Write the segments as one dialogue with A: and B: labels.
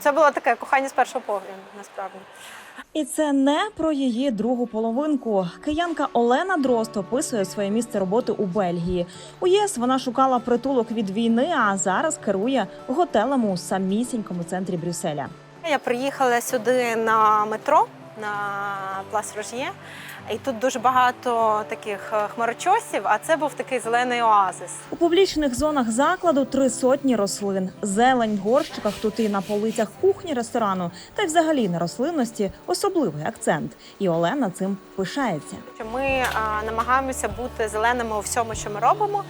A: Це було таке кохання з першого погляду, насправді.
B: І це не про її другу половинку. Киянка Олена Дрозд описує своє місце роботи у Бельгії. У ЄС вона шукала притулок від війни, а зараз керує готелем у самісінькому центрі Брюсселя.
A: Я приїхала сюди на метро на Плас Рож'є, і тут дуже багато таких е, хмарочосів, а це був такий зелений оазис.
B: У публічних зонах закладу три сотні рослин. Зелень в горщиках тут і на полицях кухні ресторану, та й взагалі на рослинності особливий акцент. І Олена цим пишається.
A: Ми е, намагаємося бути зеленими у всьому, що ми робимо,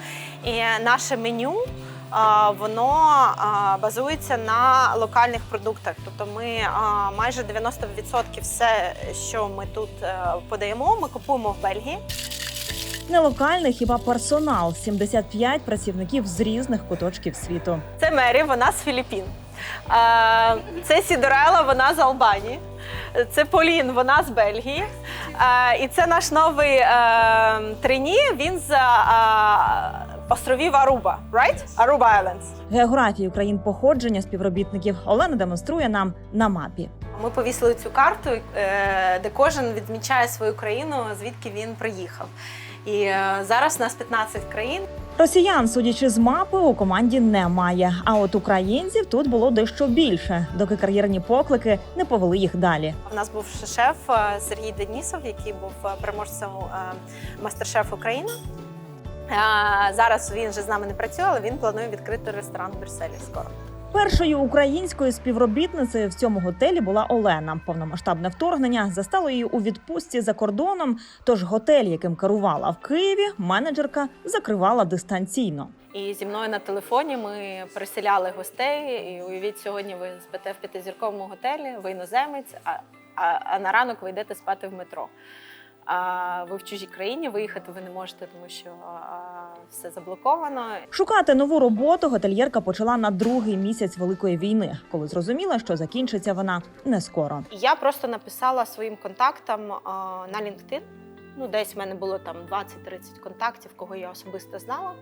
A: і наше меню. Воно базується на локальних продуктах. Тобто ми майже 90% все, що ми тут е, подаємо, ми купуємо в Бельгії.
B: Нелокальний хіба персонал 75 працівників з різних куточків світу.
A: Це Мері, вона з Філіппін. Це Сідорела, вона з Албанії. Це Полін, вона з Бельгії. І це наш новий е, трені. Він з островів Аруба, right? Aruba Islands.
B: Географію країн походження співробітників Олена демонструє нам на мапі.
A: Ми повісили цю карту, е, де кожен відмічає свою країну, звідки він приїхав. І е, зараз у нас 15 країн.
B: Росіян, судячи з мапи, у команді немає. А от українців тут було дещо більше, доки кар'єрні поклики не повели їх далі.
A: У нас був шеф е, Сергій Денісов, який був переможцем мастер-шеф України. Зараз він вже з нами не працює, але він планує відкрити ресторан в Брюсселі скоро.
B: Першою українською співробітницею в цьому готелі була Олена. Повномасштабне вторгнення застало її у відпустці за кордоном. Тож готель, яким керувала в Києві, менеджерка закривала дистанційно.
A: І зі мною на телефоні ми переселяли гостей. І уявіть, сьогодні ви спите в п'ятизірковому готелі, ви іноземець, а, а, а на ранок ви йдете спати в метро. А ви в чужій країні виїхати ви не можете, тому що все заблоковано.
B: Шукати нову роботу готельєрка почала на другий місяць великої війни, коли зрозуміла, що закінчиться вона не скоро.
A: Я просто написала своїм контактам на LinkedIn. Ну, десь в мене було там 20-30 контактів, кого я особисто знала.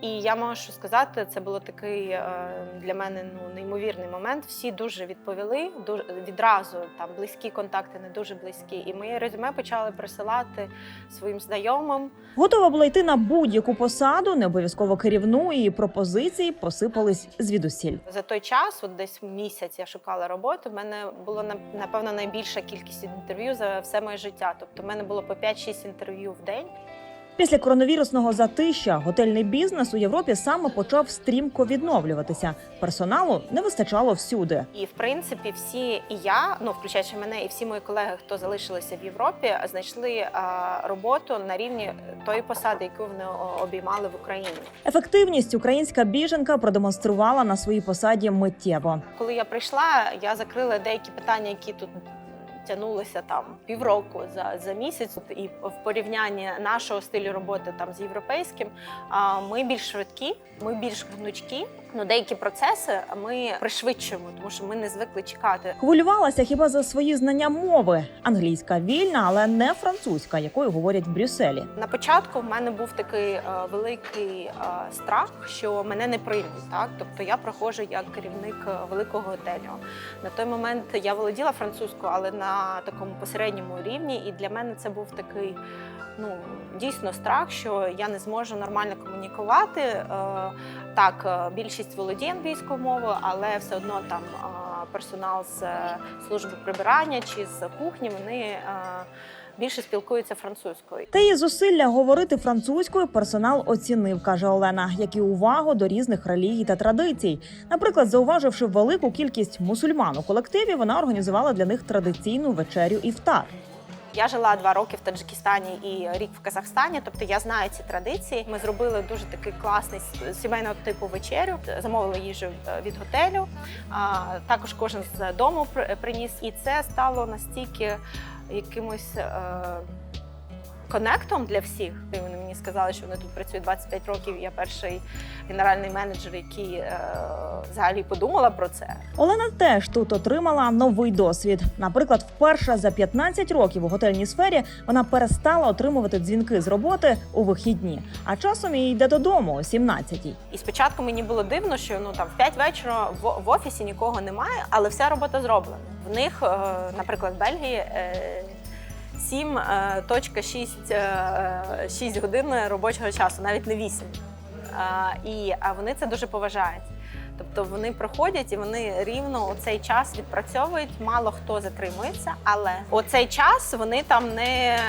A: І я можу сказати, це було такий е, для мене ну, неймовірний момент. Всі дуже відповіли, дуже відразу там близькі контакти, не дуже близькі. І моє резюме почали присилати своїм знайомим.
B: Готова була йти на будь-яку посаду, не обов'язково керівну, і пропозиції посипались звідусіль.
A: За той час, от десь місяць я шукала роботу. В мене було напевно найбільша кількість інтерв'ю за все моє життя. Тобто, в мене було по 5-6 інтерв'ю в день.
B: Після коронавірусного затища готельний бізнес у Європі саме почав стрімко відновлюватися. Персоналу не вистачало всюди.
A: І в принципі, всі і я, ну включаючи мене, і всі мої колеги, хто залишилися в Європі, знайшли а, роботу на рівні тої посади, яку вони обіймали в Україні.
B: Ефективність українська біженка продемонструвала на своїй посаді миттєво.
A: Коли я прийшла, я закрила деякі питання, які тут. Тягнулися там півроку за, за місяць, і в порівнянні нашого стилю роботи там з європейським, ми більш швидкі, ми більш гнучкі. Ну деякі процеси ми пришвидшуємо, тому що ми не звикли чекати.
B: Хвилювалася хіба за свої знання мови. Англійська вільна, але не французька, якою говорять в Брюсселі.
A: На початку в мене був такий е, великий е, страх, що мене не приймуть. Так, тобто я проходжу як керівник е, великого готелю. На той момент я володіла французькою, але на такому посередньому рівні. І для мене це був такий ну дійсно страх, що я не зможу нормально комунікувати. Е, Так, е, більшість володіє англійською мовою, але все одно там е, персонал з служби прибирання чи з кухні вони. Більше спілкуються французькою.
B: Та її зусилля говорити французькою персонал оцінив, каже Олена, як і увагу до різних релігій та традицій. Наприклад, зауваживши велику кількість мусульман у колективі, вона організувала для них традиційну вечерю іфтар.
A: Я жила два роки в Таджикистані і рік в Казахстані, тобто я знаю ці традиції. Ми зробили дуже такий класний сімейного типу вечерю. Замовили їжу е, від готелю. А, також кожен з дому при- приніс, і це стало настільки якимось. е, конектом для всіх. І вони мені сказали, що вони тут працюють 25 років. Я перший генеральний менеджер, який е, взагалі подумала про це.
B: Олена теж тут отримала новий досвід. Наприклад, вперше за 15 років у готельній сфері вона перестала отримувати дзвінки з роботи у вихідні, а часом і йде додому о 17-й.
A: І спочатку мені було дивно, що ну там в 5 вечора в, в офісі нікого немає, але вся робота зроблена. В них, е, наприклад, в Бельгії. е, 7.6 6 годин робочого часу, навіть не 8. Е, І вони це дуже поважають. Тобто вони проходять і вони рівно у цей час відпрацьовують. Мало хто затримується, але оцей час вони там не е, е,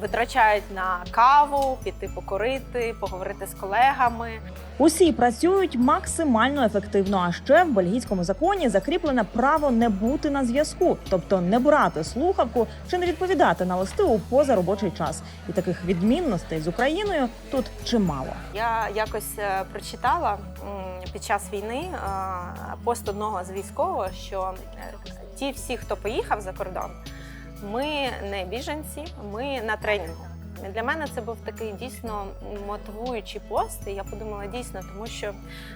A: витрачають на каву, піти покурити, поговорити з колегами.
B: Усі працюють максимально ефективно. А ще в бельгійському законі закріплене право не бути на зв'язку, тобто не брати слухавку чи не відповідати на листи у позаробочий час. І таких відмінностей з Україною тут чимало.
A: Я якось е, прочитала під час війни е, пост одного з військових, що е, ті всі, хто поїхав за кордон, ми не біженці, ми на тренінгу. Для мене це був такий дійсно мотивуючий пост. І я подумала дійсно, тому що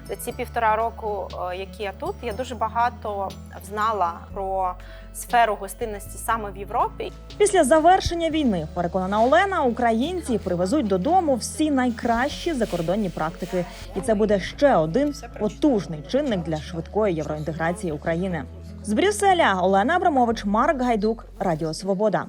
A: за ці півтора року, е, які я тут, я дуже багато знала про сферу гостинності саме в Європі.
B: Після завершення війни, переконана Олена, українці привезуть додому всі найкращі закордонні практики, і це буде ще один потужний чинник для швидкої євроінтеграції України. З Брюсселя Олена Абрамович, Марк Гайдук, Радіо Свобода.